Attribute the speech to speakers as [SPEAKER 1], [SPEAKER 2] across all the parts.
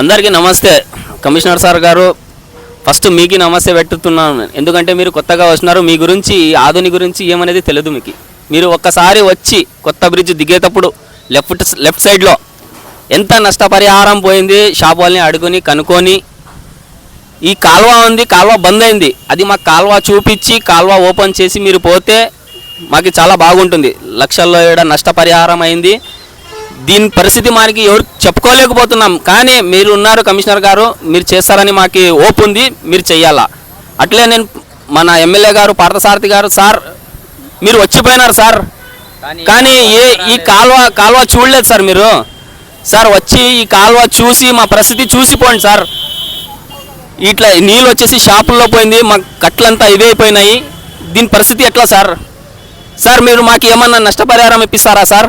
[SPEAKER 1] అందరికీ నమస్తే. Commissioner sir గారు ఫస్ట్ మీకు నమస్తే పెట్టుతున్నాను. ఎందుకంటే మీరు కొత్తగా వస్తున్నారు మీ గురించి ఈ ఆధుని గురించి ఏమనేది తెలియదు మీకు. మీరు ఒక్కసారి వచ్చి కొత్త బ్రిడ్జ్ దిగేటప్పుడు లెఫ్ట్ లెఫ్ట్ సైడ్లో ఎంత నష్టపరిహారం పోయింది షాప్ వాళ్ళని అడుగుని కనుక్కొని ఈ కాల్వ ఉంది కాల్వ బంద్ అయింది. అది మాకు కాల్వ చూపించి కాల్వ ఓపెన్ చేసి మీరు పోతే మాకు చాలా బాగుంటుంది. లక్షల్లో ఏడ నష్టపరిహారం అయింది. దీని పరిస్థితి మనకి ఎవరు చెప్పుకోలేకపోతున్నాం. కానీ మీరు ఉన్నారు కమిషనర్ గారు మీరు చేస్తారని మాకు ఓపు ఉంది మీరు చెయ్యాలా? అట్లే నేను మన ఎమ్మెల్యే గారు పార్థసారథి గారు సార్ మీరు వచ్చిపోయినారు సార్. కానీ ఏ ఈ కాల్వ కాల్వ చూడలేదు సార్ మీరు. సార్ వచ్చి ఈ కాల్వ చూసి మా పరిస్థితి చూసిపోండి సార్. ఇట్లా నీళ్ళు వచ్చేసి షాపుల్లో పోయింది మా కట్లంతా ఇవే అయిపోయినాయి. దీని పరిస్థితి ఎట్లా సార్? సార్ మీరు మాకు ఏమన్నా నష్టపరిహారం ఇప్పిస్తారా సార్?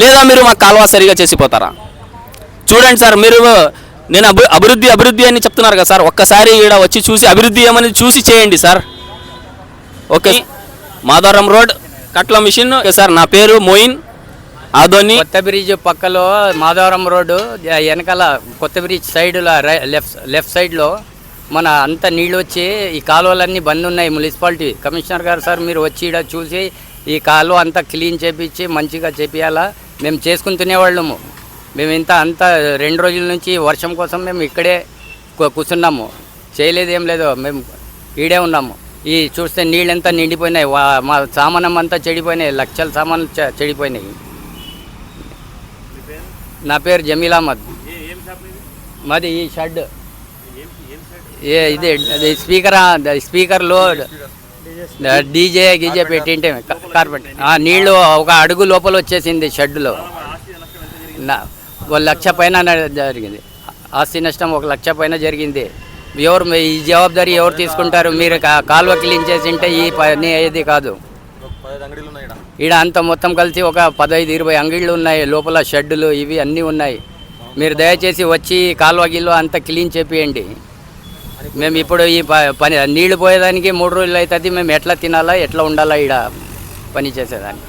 [SPEAKER 1] లేదా మీరు మాకు కాలువ సరిగా చేసిపోతారా? చూడండి సార్ మీరు నేను అభి అభివృద్ధి అభివృద్ధి అని చెప్తున్నారు కదా సార్ ఒక్కసారి ఈడ వచ్చి చూసి అభివృద్ధి ఏమని చూసి చేయండి సార్. ఓకే మాధవరం రోడ్ కట్ల మిషన్. ఓకే సార్ నా పేరు మోయిన్ ఆదోని.
[SPEAKER 2] కొత్త బ్రిడ్జ్ పక్కలో మాధవరం రోడ్డు వెనకాల కొత్త బ్రిడ్జ్ సైడ్లో లెఫ్ట్ లెఫ్ట్ సైడ్లో మన అంత నీళ్ళు వచ్చి ఈ కాలువలన్నీ బంద్ ఉన్నాయి. మున్సిపాలిటీ కమిషనర్ గారు సార్ మీరు వచ్చి ఇక్కడ చూసి ఈ కాలువ అంతా క్లీన్ చేపించి మంచిగా చేపియాలా? మేము చేసుకుని తినేవాళ్ళము. మేము ఇంత అంత రెండు రోజుల నుంచి వర్షం కోసం మేము ఇక్కడే కూర్చున్నాము. చేయలేదు ఏం లేదు. మేము ఈడే ఉన్నాము. ఈ చూస్తే నీళ్ళంతా నిండిపోయినాయి. మా సామానం అంతా చెడిపోయినాయి. లక్షల సామాన్లు చెడిపోయినాయి. నా పేరు జమీల్ అహ్మద్. మాది? ఈ షడ్. ఏ ఇది ఇది స్పీకర్ స్పీకర్లో డీజే గీజే పెట్టింటే కార్పెట్. ఆ, నీళ్ళు ఒక అడుగు లోపల వచ్చేసింది షెడ్లో ఒక లక్ష పైన జరిగింది. ఆస్తి నష్టం ఒక లక్ష పైన జరిగింది. ఎవరు ఈ జవాబాదారీ ఎవరు తీసుకుంటారు? మీరు కాలువ క్లీన్ చేసింటే ఈ పని అయ్యేది కాదు. ఈడ అంత మొత్తం కలిసి ఒక పదహైదు ఇరవై అంగిళ్ళు ఉన్నాయి. లోపల షెడ్డులు ఇవి అన్నీ ఉన్నాయి. మీరు దయచేసి వచ్చి కాలువ గిల్వ అంతా క్లీన్ చేపియండి. మేము ఇప్పుడు ఈ ప- పని నీళ్ళు పోయేదానికి మూడు రోజులు అవుతుంది మేము ఎట్లా తినాలా ఎట్లా ఉండాలా ఈడ పని చేసేదానికి?